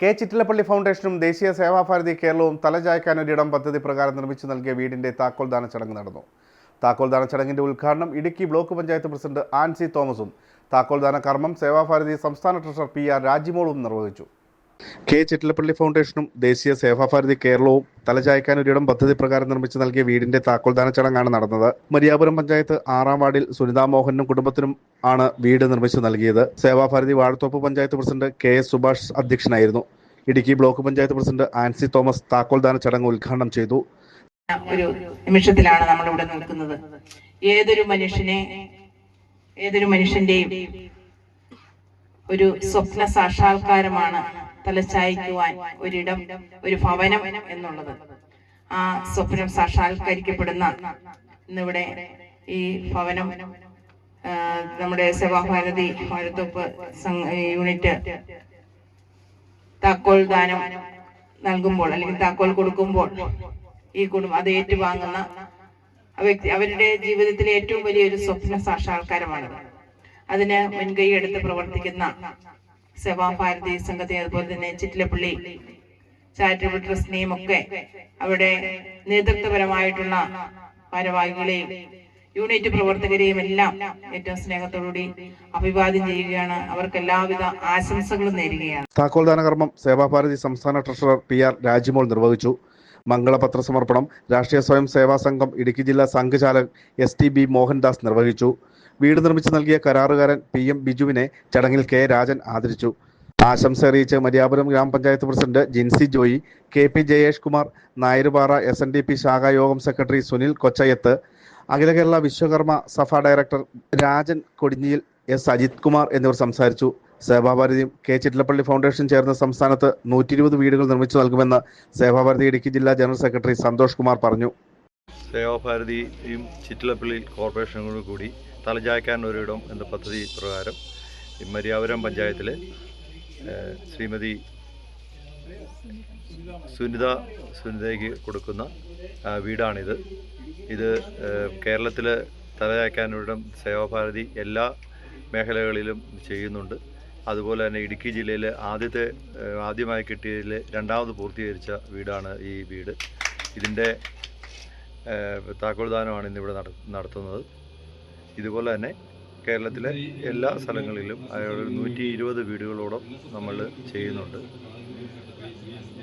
K Chittilappilly ഫൗണ്ടേഷനും ദേശീയ സേവാഭാരതി കേരളവും തലചായ്ക്കാനൊരിടം പദ്ധതി പ്രകാരം നിർമ്മിച്ചു നൽകിയ വീടിന്റെ താക്കോൽദാന ചടങ്ങ് നടന്നു. താക്കോൽദാന ചടങ്ങിന്റെ ഉദ്ഘാടനം ഇടുക്കി ബ്ലോക്ക് പഞ്ചായത്ത് പ്രസിഡന്റ് ആൻസി തോമസും. താക്കോൽദാന കർമ്മം സേവാഭാരതി സംസ്ഥാന ട്രഷറർ പി ആർ രാജിമോളും നിർവഹിച്ചു. കെ ചിറ്റിലപ്പള്ളി ഫൗണ്ടേഷനും ദേശീയ സേവാഭാരതി കേരളവും തലചായ്ക്കാൻ ഒരിടം പദ്ധതി പ്രകാരം നിർമ്മിച്ചു നൽകിയ വീടിന്റെ താക്കോൽദാന ചടങ്ങാണ് നടന്നത്. മരിയാപുരം പഞ്ചായത്ത് ആറാം വാർഡിൽ സുനിതാ മോഹനും കുടുംബത്തിനും ആണ് വീട് നിർമ്മിച്ചു നൽകിയത്. Sevabharati Vazhathoppu panchayat president K S Subhash അധ്യക്ഷനായിരുന്നു. ഇടുക്കി ബ്ലോക്ക് പഞ്ചായത്ത് പ്രസിഡന്റ് ആൻസി തോമസ് താക്കോൽദാന ചടങ്ങ് ഉദ്ഘാടനം ചെയ്തു. ഒരു നിമിഷത്തിലാണ് നമ്മൾ ഇവിടെ നിൽക്കുന്നത്. ഏതൊരു മനുഷ്യനെ ഏതൊരു മനുഷ്യന്റെയും ഒരു സ്വപ്ന സാക്ഷാത്കാരമാണ് തലച്ചായ്ക്കുവാൻ ഒരിടം ഒരു ഭവനം എന്നുള്ളത്. ആ സ്വപ്നം സാക്ഷാത്കരിക്കപ്പെടുന്ന ഇന്നിവിടെ ഈ ഭവനം നമ്മുടെ സേവാഭാരതി വാഴത്തോപ്പ് യൂണിറ്റ് താക്കോൽ ദാനം നൽകുമ്പോൾ അല്ലെങ്കിൽ താക്കോൽ കൊടുക്കുമ്പോൾ ഈ കുടുംബം അത് ഏറ്റുവാങ്ങുന്ന വ്യക്തി അവരുടെ ജീവിതത്തിലെ ഏറ്റവും വലിയൊരു സ്വപ്ന സാക്ഷാത്കാരമാണത്. അതിന് മുൻകൈ എടുത്ത് പ്രവർത്തിക്കുന്ന സേവാഭാരതി സംഘത്തെ അതുപോലെ തന്നെ ചിറ്റിലപ്പള്ളി ചാരിറ്റബിൾ ട്രസ്റ്റിനെയും ഒക്കെ അവിടെ നേതൃത്വപരമായിട്ടുള്ള ഭാരവാഹികളെയും യൂണിറ്റ് പ്രവർത്തകരെയും എല്ലാം ഏറ്റവും സ്നേഹത്തോടുകൂടി അഭിവാദ്യം ചെയ്യുകയാണ്. അവർക്ക് എല്ലാവിധ ആശംസകളും നേരുകയാണ്. താക്കോൽദാന കർമ്മം സേവാഭാരതി സംസ്ഥാന ട്രഷറർ പി ആർ രാജിമോൾ നിർവഹിച്ചു. മംഗളപത്ര സമർപ്പണം രാഷ്ട്രീയ സ്വയം സേവാ സംഘം ഇടുക്കി ജില്ലാ സംഘചാലക് എസ് ടി ബി മോഹൻദാസ് നിർവഹിച്ചു. വീട് നിർമ്മിച്ചു നൽകിയ കരാറുകാരൻ പി എം ബിജുവിനെ ചടങ്ങിൽ കെ രാജൻ ആദരിച്ചു. ആശംസ അറിയിച്ച് Mariyapuram gramapanchayat president Jincy Joy K P Jayesh Kumar Nayarupara S N D P ശാഖാ യോഗം സെക്രട്ടറി സുനിൽ കൊച്ചയത്ത് അഖില കേരള വിശ്വകർമ്മ സഭ ഡയറക്ടർ രാജൻ കൊടിഞ്ഞിയിൽ എസ് അജിത് കുമാർ എന്നിവർ സംസാരിച്ചു. സേവാഭാരതിയും കെ ചിറ്റിലപ്പള്ളി ഫൗണ്ടേഷൻ ചേർന്ന് സംസ്ഥാനത്ത് നൂറ്റി വീടുകൾ നിർമ്മിച്ചു നൽകുമെന്ന് സേവാഭാരതി ഇടുക്കി ജില്ലാ ജനറൽ സെക്രട്ടറി സന്തോഷ് കുമാർ പറഞ്ഞു. സേവാഭാരതിയും ചിറ്റിലപ്പള്ളി കോർപ്പറേഷനും കൂടി തലചായ്ക്കാൻ ഒരിടം എന്ന പദ്ധതി പ്രകാരം മരിയാപുരം പഞ്ചായത്തിലെ ശ്രീമതി സുനിത സുനിതയ്ക്ക് കൊടുക്കുന്ന വീടാണിത്. ഇത് കേരളത്തിൽ തലചായ്ക്കാനൊരിടം സേവാഭാരതി എല്ലാ മേഖലകളിലും ചെയ്യുന്നുണ്ട്. അതുപോലെ തന്നെ ഇടുക്കി ജില്ലയിലെ ആദ്യത്തെ ആദ്യമായി കിട്ടിയതിൽ രണ്ടാമത് പൂർത്തീകരിച്ച വീടാണ് ഈ വീട്. ഇതിന്റെ താക്കോൽദാനമാണ് ഇന്നിവിടെ നട നടത്തുന്നത്. ഇതുപോലെ തന്നെ കേരളത്തിലെ എല്ലാ സ്ഥലങ്ങളിലും അയാൾ നൂറ്റി ഇരുപത് വീടുകളോളം നമ്മൾ ചെയ്യുന്നുണ്ട്.